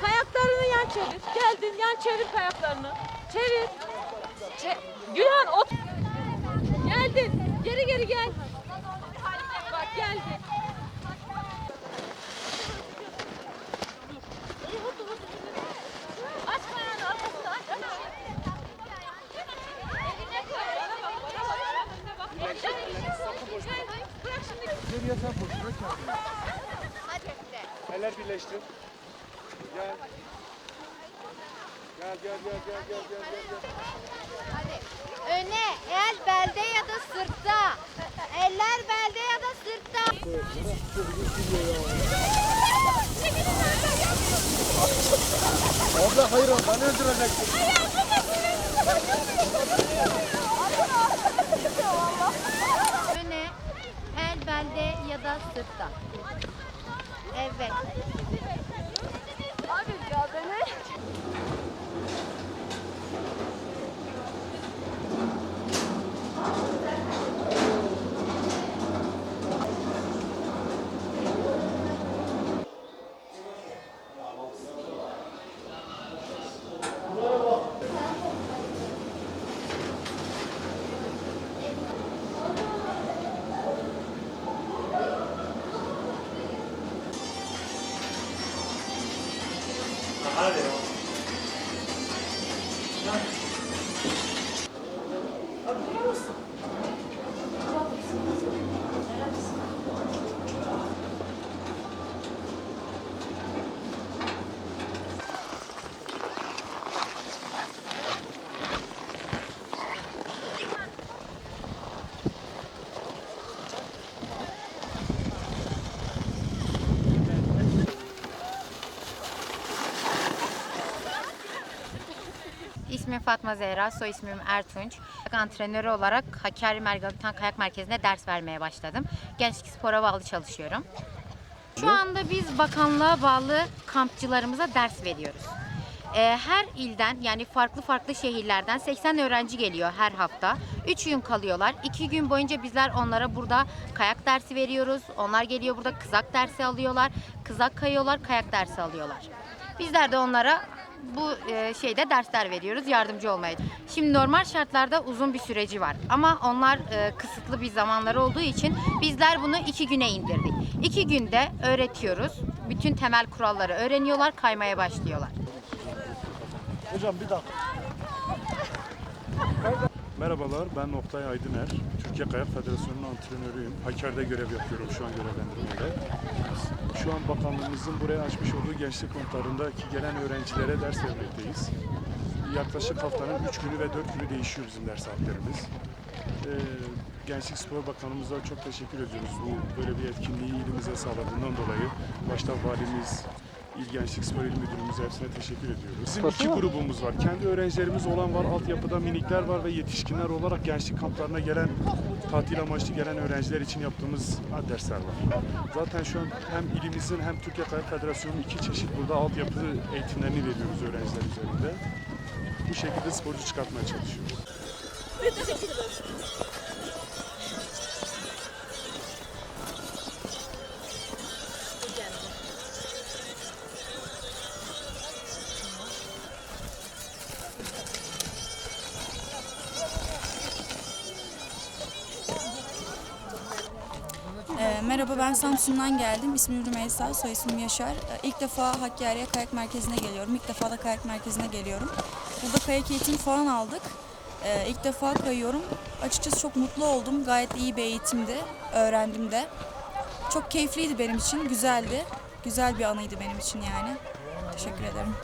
Kayaklarını yan çevir. Geldin yan çevir kayaklarını. Çevir. Çe Gülhan ot. Geldin. Geri geri gel. Bak geldin. Eller birleştir. Gel. Gel gel gel gel gel gel gel. gel. Öne, el belde ya da sırtta. Eller belde ya da sırtta. Abla hayır beni öldüreceksin. Öne, el belde ya da sırtta. Evet. あるよ。İsmim Fatma Zehra, soy ismim Ertunç. Antrenörü olarak Hakkari Mergavitan Kayak Merkezi'nde ders vermeye başladım. Gençlik spora bağlı çalışıyorum. Şu anda biz bakanlığa bağlı kampçılarımıza ders veriyoruz. Ee, her ilden yani farklı farklı şehirlerden 80 öğrenci geliyor her hafta. 3 gün kalıyorlar. 2 gün boyunca bizler onlara burada kayak dersi veriyoruz. Onlar geliyor burada kızak dersi alıyorlar. Kızak kayıyorlar, kayak dersi alıyorlar. Bizler de onlara bu e, şeyde dersler veriyoruz, yardımcı olmaya. Şimdi normal şartlarda uzun bir süreci var ama onlar e, kısıtlı bir zamanları olduğu için bizler bunu iki güne indirdik. İki günde öğretiyoruz. Bütün temel kuralları öğreniyorlar, kaymaya başlıyorlar. Hocam bir dakika. Merhabalar, ben Oktay Aydıner. Türkiye Federasyonu'nun antrenörüyüm. Hakkari'de görev yapıyorum şu an görevlendirmeyle. Şu an bakanlığımızın buraya açmış olduğu gençlik konularındaki gelen öğrencilere ders vermekteyiz. Yaklaşık haftanın 3 günü ve 4 günü değişiyor bizim ders saatlerimiz. Ee, Gençlik Spor Bakanımıza çok teşekkür ediyoruz bu böyle bir etkinliği ilimize sağladığından dolayı. Başta valimiz, İl Gençlik Spor İl Müdürümüze hepsine teşekkür ediyoruz. Bizim iki grubumuz var. Kendi öğrencilerimiz olan var, altyapıda minikler var ve yetişkinler olarak gençlik kamplarına gelen, tatil amaçlı gelen öğrenciler için yaptığımız dersler var. Zaten şu an hem ilimizin hem Türkiye Kayak Federasyonu'nun iki çeşit burada altyapı eğitimlerini veriyoruz öğrenciler üzerinde. Bu şekilde sporcu çıkartmaya çalışıyoruz. Ee, merhaba ben Samsun'dan geldim. İsmim Rümeysa, soy ismim Yaşar. Ee, ilk defa Hakkari'ye kayak merkezine geliyorum. İlk defa da kayak merkezine geliyorum. Burada kayak eğitimi falan aldık. Ee, ilk defa kayıyorum. Açıkçası çok mutlu oldum. Gayet iyi bir eğitimdi. Öğrendim de. Çok keyifliydi benim için. Güzeldi. Güzel bir anıydı benim için yani. Teşekkür ederim.